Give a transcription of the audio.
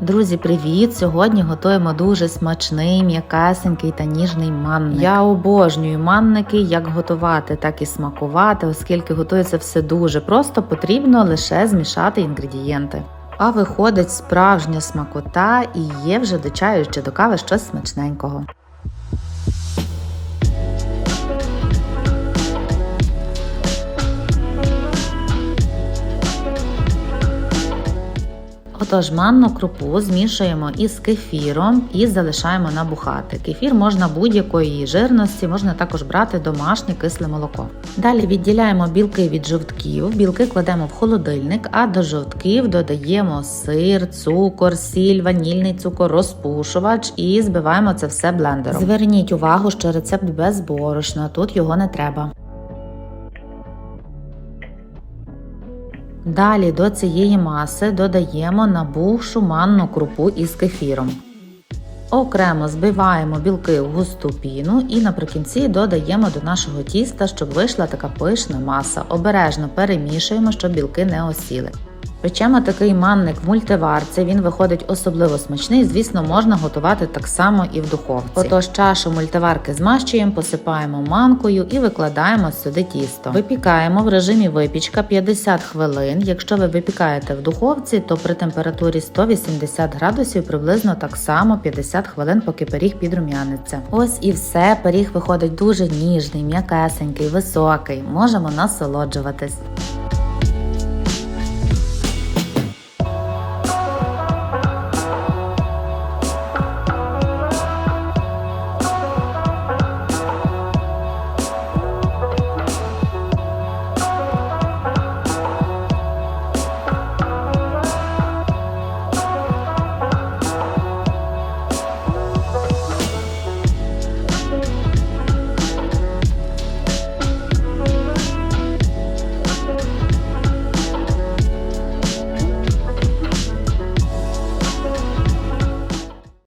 Друзі, привіт! Сьогодні готуємо дуже смачний, м'якасенький та ніжний манник. Я обожнюю манники, як готувати, так і смакувати, оскільки готується все дуже просто, потрібно лише змішати інгредієнти. А виходить справжня смакота і є вже до чаю чи до кави щось смачненького. Отож, манну крупу змішуємо із кефіром і залишаємо набухати. Кефір можна будь-якої жирності, можна також брати домашнє кисле молоко. Далі відділяємо білки від жовтків, білки кладемо в холодильник, а до жовтків додаємо сир, цукор, сіль, ванільний цукор, розпушувач і збиваємо це все блендером. Зверніть увагу, що рецепт без борошна, тут його не треба. Далі до цієї маси додаємо набухшу манну крупу із кефіром. Окремо збиваємо білки в густу піну і наприкінці додаємо до нашого тіста, щоб вийшла така пишна маса. Обережно перемішуємо, щоб білки не осіли. Печемо такий манник в мультиварці, він виходить особливо смачний. Звісно, можна готувати так само і в духовці. Отож, чашу мультиварки змащуємо, посипаємо манкою і викладаємо сюди тісто. Випікаємо в режимі випічка 50 хвилин. Якщо ви випікаєте в духовці, то при температурі 180 градусів приблизно так само 50 хвилин, поки пиріг підрум'яниться. Ось і все. Пиріг виходить дуже ніжний, м'якесенький, високий. Можемо насолоджуватись.